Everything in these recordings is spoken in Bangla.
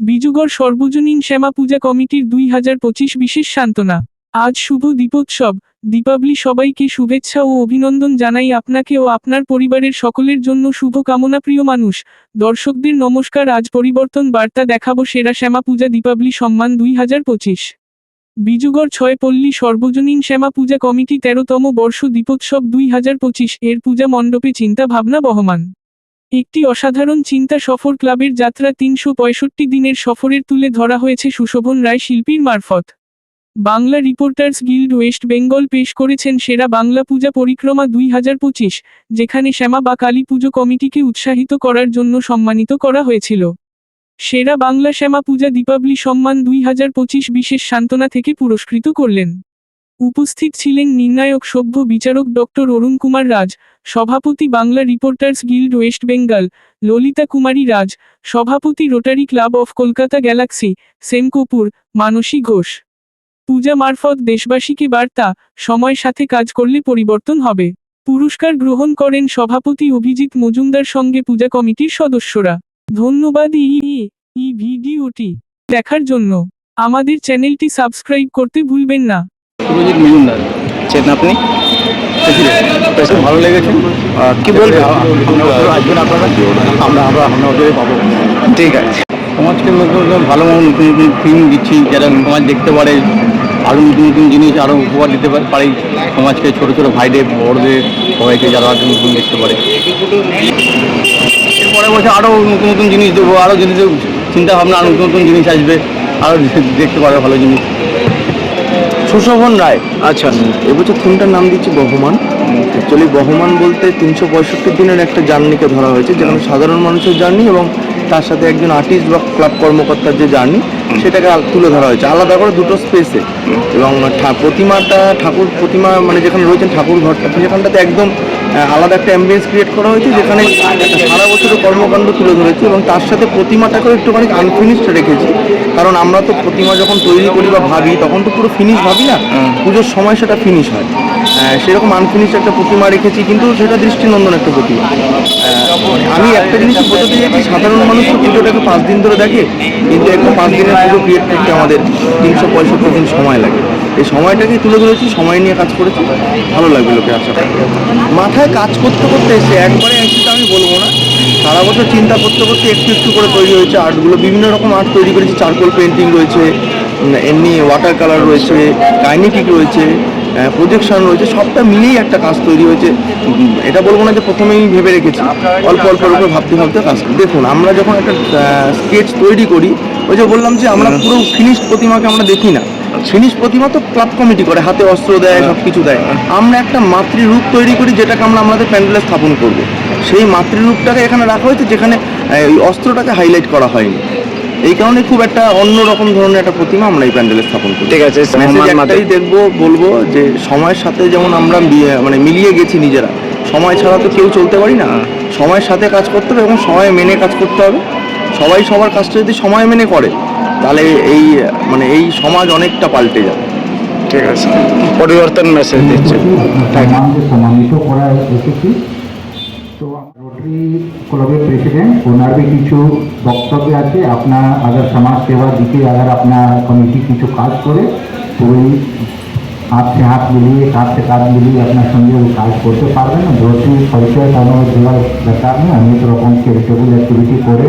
বিজুগড় সর্বজনীন শ্যামা পূজা কমিটির দুই হাজার পঁচিশ বিশেষ সান্ত্বনা। আজ শুভ দীপোৎসব। দীপাবলি সবাইকে শুভেচ্ছা ও অভিনন্দন জানাই আপনাকে ও আপনার পরিবারের সকলের জন্য শুভ কামনা প্রিয় মানুষ। দর্শকদের নমস্কার। আজ পরিবর্তন বার্তা দেখাবো সেরা শ্যামা পূজা দীপাবলি সম্মান দুই হাজার পঁচিশ। বিজুগড় ছয় পল্লী সর্বজনীন শ্যামা পূজা কমিটি তেরোতম বর্ষ দীপোৎসব দুই হাজার পঁচিশ। এর পূজা মণ্ডপে চিন্তা ভাবনা বহমান। একটি অসাধারণ চিন্তা সফর ক্লাবের যাত্রা তিনশো পঁয়ষট্টি দিনের সফরের তুলে ধরা হয়েছে সুশোভন রায় শিল্পীর মারফত। Bangla reporters guild West Bengal পেশ করেছেন সেরা বাংলা পূজা পরিক্রমা দুই হাজার পঁচিশ, যেখানে শ্যামা বা কালী পুজো কমিটিকে উৎসাহিত করার জন্য সম্মানিত করা হয়েছিল। সেরা বাংলা শ্যামা পূজা দীপাবলি সম্মান দুই বিশেষ সান্ত্বনা থেকে পুরস্কৃত করলেন। উপস্থিত ছিলেন নির্ণায়ক সভ্য বিচারক ডক্টর অরুণ কুমার রাজ, সভাপতি Bangla reporters guild West Bengal, Lalita Kumari Raj, সভাপতি rotary club of Kolkata galaxy, Sam Kapur, Mansi Ghosh. পূজা মারফত দেশবাসীকে বার্তা, সময় সাথে কাজ করলে পরিবর্তন হবে। পুরস্কার গ্রহণ করেন সভাপতি অভিজিৎ মজুমদার সঙ্গে পূজা কমিটির সদস্যরা। ধন্যবাদ ই ভিডিওটি দেখার জন্য। আমাদের চ্যানেলটি সাবস্ক্রাইব করতে ভুলবেন না। সুরজিৎ মজুমদার। চেন আপনি? বেশ ভালো লেগেছে। আর কি বলবেন আসবেন আপনারা আমরা আমরা পাবো। ঠিক আছে। সমাজকে নতুন নতুন ভালো নতুন নতুন ফিল্ম দিচ্ছি। যারা সমাজ দেখতে পারে আরও নতুন নতুন জিনিস আরও উপহার দিতে পারে পারি। সমাজকে ছোটো ছোটো ভাইদের বড়দের সবাইকে যারা আরও নতুন দেখতে পারে। এরপরে বছর আরও নতুন নতুন জিনিস দেবো। আরও যদি চিন্তা ভাবনা আরও নতুন নতুন জিনিস আসবে আরও দেখতে পারবে ভালো জিনিস। সুশোভন রায়। আচ্ছা এবছর থিমটার নাম দিচ্ছি বহমান? অ্যাকচুয়ালি বহমান বলতে তিনশো পঁয়ষট্টি দিনের একটা জার্নিকে ধরা হয়েছে যেমন সাধারণ মানুষের জার্নি এবং তার সাথে একজন আর্টিস্ট বা ক্লাব কর্মকর্তার যে জার্নি, সেটাকে তুলে ধরা হয়েছে। আলাদা করে দুটো স্পেসে। এবং প্রতিমাটা ঠাকুর প্রতিমা মানে যেখানে রয়েছেন ঠাকুর ঘরটা, সেখানটাতে একদম আলাদা একটা অ্যাম্বিয়েন্স ক্রিয়েট করা হয়েছে যেখানে একটা সারা বছরের কর্মকাণ্ড তুলে ধরেছে এবং তার সাথে প্রতিমাটাকেও একটুখানি আনফিনিশড রেখেছি। কারণ আমরা তো প্রতিমা যখন তৈরি করি বা ভাবি তখন তো পুরো ফিনিশ ভাবি না। পুজোর সময় সেটা ফিনিশ হয়। সেরকম আনফিনিশ একটা প্রতিমা রেখেছি কিন্তু সেটা দৃষ্টিনন্দন একটা প্রতিমা। আমি একটা জিনিস বোঝাতে চাইছি সাধারণ মানুষ তো পুজোটাকে পাঁচ দিন ধরে দেখে কিন্তু একটা পাঁচ দিনের পুজো ক্রিয়েট করতে আমাদের তিনশো পঁয়ষট্টি দিন সময় লাগে। এই সময়টাকেই তুলে ধরেছি সময় নিয়ে কাজ করেছি। ভালো লাগবে লোকে আশা মাথায় কাজ করতে করতে এসে একবারে এসে তো আমি বলব না সারা বছর চিন্তা করতে করতে একটু একটু করে তৈরি হয়েছে আর্টগুলো। বিভিন্ন রকম আর্ট তৈরি করেছি চারকোল পেন্টিং রয়েছে এমনি ওয়াটার কালার রয়েছে কাইনেটিক রয়েছে প্রজেকশন রয়েছে সবটা মিলিয়েই একটা কাজ তৈরি হয়েছে। এটা বলব না যে প্রথমেই ভেবে রেখেছি। অল্প অল্প অল্প ভাবতে ভাবতে কাজ দেখুন আমরা যখন একটা স্কেচ তৈরি করি ওই যে বললাম যে আমরা পুরো ফিনিশড প্রতিমাকে আমরা দেখি না। ফিনিশ প্রতিমা তো ক্লাব কমিটি করে হাতে অস্ত্র দেয় সব কিছু দেয়। আমরা একটা মাতৃরূপ তৈরি করি যেটাকে আমরা আমাদের প্যান্ডেলে স্থাপন করব। সেই মাতৃরূপটাকে এখানে রাখা হয়েছে যেখানে ওই অস্ত্রটাকে হাইলাইট করা হয়নি। এই কারণে খুব একটা অন্য রকম ধরনের একটা প্রতিমা আমরা এই প্যান্ডেলে স্থাপন করি। ঠিক আছে একটাই দেখব বলব যে সময়ের সাথে যেমন আমরা মানে মিলিয়ে গেছি নিজেরা সময় ছাড়া তো কেউ চলতে পারি না। সময়ের সাথে কাজ করতে হবে এবং সময় মেনে কাজ করতে হবে। সবাই সবার কাজটা যদি সময় মেনে করে তাহলে এই মানে এই সমাজ অনেকটা পাল্টে যাবে। ঠিক আছে। পরিবর্তন মেসেজ দিচ্ছে। সম্মানিত করা এসেছি। তো রোটারি ক্লাবের প্রেসিডেন্ট ওনার কিছু বক্তব্য আছে আপনার আগার সমাজ সেবা দিকে আগার আপনার কমিটি কিছু কাজ করে তো ওই হাতে হাত মিলিয়ে কাঁধে কাঁধ মিলিয়ে আপনার সঙ্গে ওই কাজ করতে পারবেন। রোটারি পরিচয় কোনো দেওয়ার ব্যাপার নেই অনেক রকম চ্যারিটেবল অ্যাক্টিভিটি করে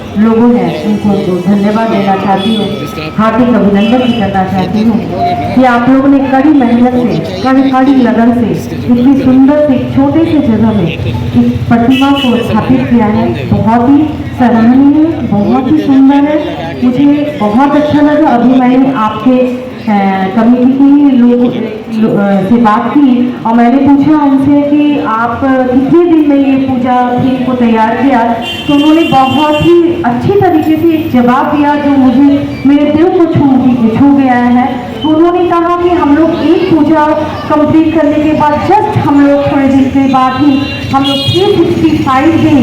लोगों ने उनको धन्यवाद देना चाहती हूँ हार्दिक अभिनंदन भी करना चाहती हूँ कि आप लोगों ने कड़ी मेहनत से कड़ी कड़ी लगन से इतनी सुंदर से छोटे से जगह में इस प्रतिमा को स्थापित किया है। बहुत ही सराहनीय बहुत ही सुंदर है। मुझे बहुत अच्छा लगा। अभी मैंने आपके कमेटी की लोग, लो- से बात की और मैंने पूछा उनसे कि आप कितने दिन में ये पूजा थीम को तैयार किया? तो उन्होंने बहुत ही अच्छी तरीके से एक जवाब दिया जो मुझे, मेरे दिल को छू छू गया है। उन्होंने कहा कि हम लोग एक पूजा कंप्लीट करने के बाद जस्ट हम लोग थोड़े दिन के बाद ही हम लोग थ्री सिक्सटी फाइव दिन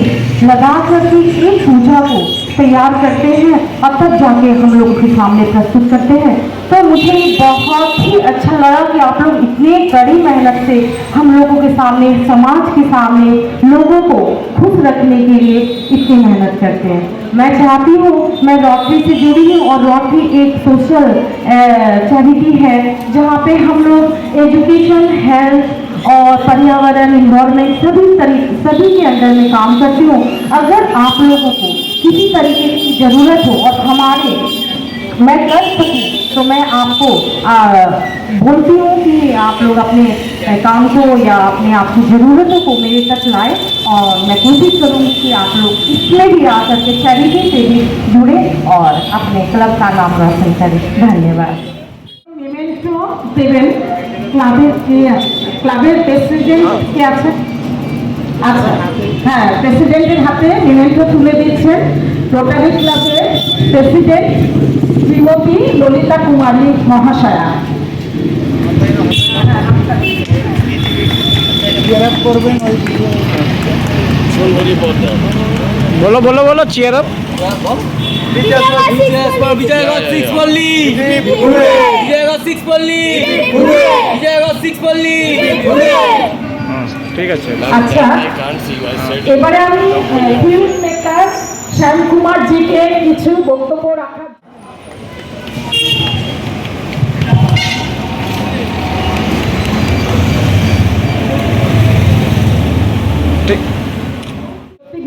लगा करके एक पूजा को तैयार करते हैं और तब जाके हम लोग के सामने प्रस्तुत करते हैं। तो मुझे बहुत ही अच्छा लगा कि आप लोग इतने कड़ी मेहनत से हम लोगों के सामने, समाज के सामने लोगों को खुश रखने के लिए इतनी मेहनत करते हैं। मैं चाहती हूँ, मैं रॉटरी से जुड़ी हूँ और रॉटरी एक सोशल चैरिटी है, जहाँ पे हम लोग एजुकेशन हेल्थ और पर्यावरण इन्वायरमेंट सभी सभी के अंदर में काम करती हूँ। अगर आप लोगों को किसी तरीके की ज़रूरत हो और हमारे मैं कर सकूँ तो मैं आपको आ, बोलती हूँ कि आप लोग अपने काम को या अपने आपकी ज़रूरतों को मेरे तक लाए और मैं कोशिश करूँगी कि आप लोग इसमें भी आ करके चैरिटी से भी जुड़े और अपने क्लब का नाम रोशन करें। धन्यवाद। पेमेंट ক্লাবের প্রেসিডেন্ট কে আছে আচ্ছা হ্যাঁ প্রেসিডেন্টের হাতে মেমেন্টো তুলে দিচ্ছেন রোটারি ক্লাবের প্রেসিডেন্ট শ্রীমতী ললিতা কুমারী মহাশয়া। বলো বলো বলো চেয়ার আপ বিজয়গড় সিক্স পল্লী বিজয়গড় সিক্স পল্লী সিক্স পল্লী ঠিক আছে আচ্ছা। এবারে আমি ফিল্ম মেকার শ্যাম কুমার জিকে কিছু বক্তব্য রাখার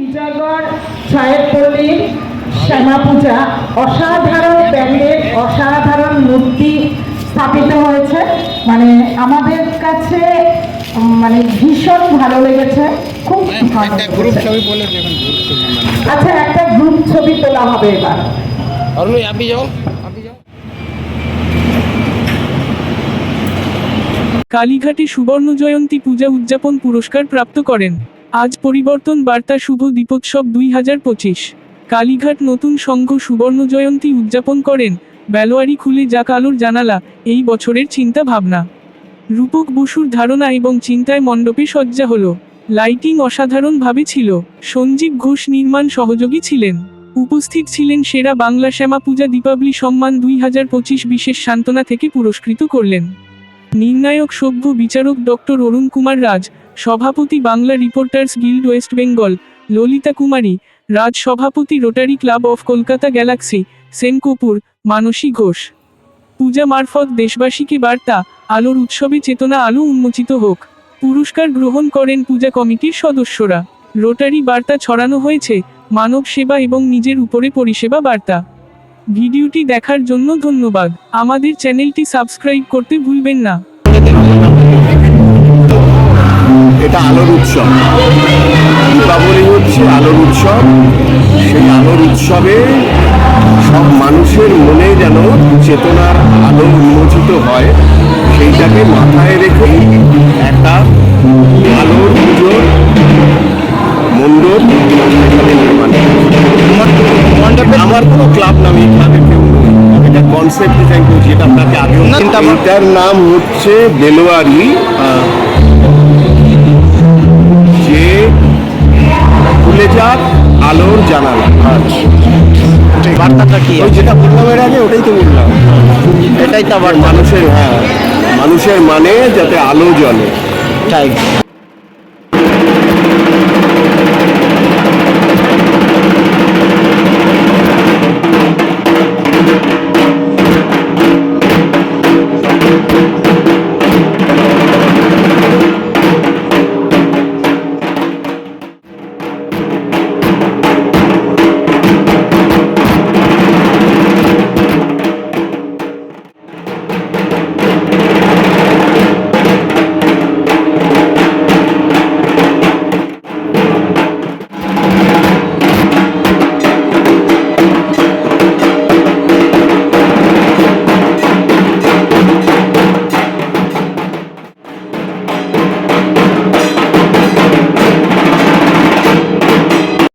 বিজয়গড় ছায়ের পল্লীর শ্যামা পূজা অসাধারণ প্যান্ডেল অসাধারণ মূর্তি স্থাপিত হয়েছে। মানে আমাদের কাছে মানে ভীষণ ভালো লেগেছে। খুব ভালো গ্রুপ লেগেছে। ছবি বলে দেখুন আচ্ছা একটা গ্রুপ ছবি তোলা হবে এবার। আপনি যাও। কালীঘাটে সুবর্ণ জয়ন্তী পূজা উদযাপন পুরস্কার প্রাপ্ত করেন। আজ পরিবর্তন বার্তা শুভ দীপোৎসব দুই হাজার পঁচিশ। কালীঘাট নতুন সংঘ সুবর্ণ জয়ন্তী উদযাপন করেন বেলোয়ারি খুলে যাক আলোর জানালা, এই বছরের চিন্তা ভাবনা। রূপক বসুর ধারণা এবং চিন্তায় মণ্ডপে সজ্জা হলো। লাইটিং অসাধারণভাবে ছিল। সঞ্জীব ঘোষ নির্মাণ সহযোগী ছিলেন। উপস্থিত ছিলেন সেরা বাংলা শ্যামা পূজা দীপাবলি সম্মান দুই হাজার পঁচিশ বিশেষ সান্ত্বনা থেকে পুরস্কৃত করলেন। নির্ণায়ক সভ্য বিচারক ডক্টর অরুণ কুমার রাজ, সভাপতি Bangla reporters guild West Bengal, Lalita Kumari Raj সভাপতি rotary club of Kolkata galaxy Sen Kapur, Mansi Ghosh. পূজা মারফত দেশবাসীকে বার্তা, আলোর উৎসবে চেতনা আলো উন্মোচিত হোক। পুরস্কার গ্রহণ করেন পূজা কমিটির সদস্যরা। রোটারি বার্তা ছড়ানো হয়েছে, মানব সেবা এবং নিজের উপরে পরিষেবা বার্তা। ভিডিওটি দেখার জন্য ধন্যবাদ। আমাদের চ্যানেলটি সাবস্ক্রাইব করতে ভুলবেন না। এটা আলোর উৎসব। দীপাবলি হচ্ছে আলোর উৎসব। সেই আলোর উৎসবে সব মানুষের মনে যেন চেতনার আলো উন্মোচিত হয় সেইটাকে মাথায় রেখে একটা আলোর পুজোর মণ্ডপ এখানে নির্মাণ আমার কোনো ক্লাব নাম এই ক্লাবের কেউ এটা কনসেপ্ট ডিজাইন করছি এটা আপনাকে আগে এটার নাম হচ্ছে বেলোয়ারি যে খুলে যাক আলোর জানালা। বার্তাটা কি? ওই যেটা বললাম এর আগে ওটাই তো বললাম। এটাই তো আবার মানুষের হ্যাঁ। মানুষের মানে যাতে আলো জ্বলে। তাই।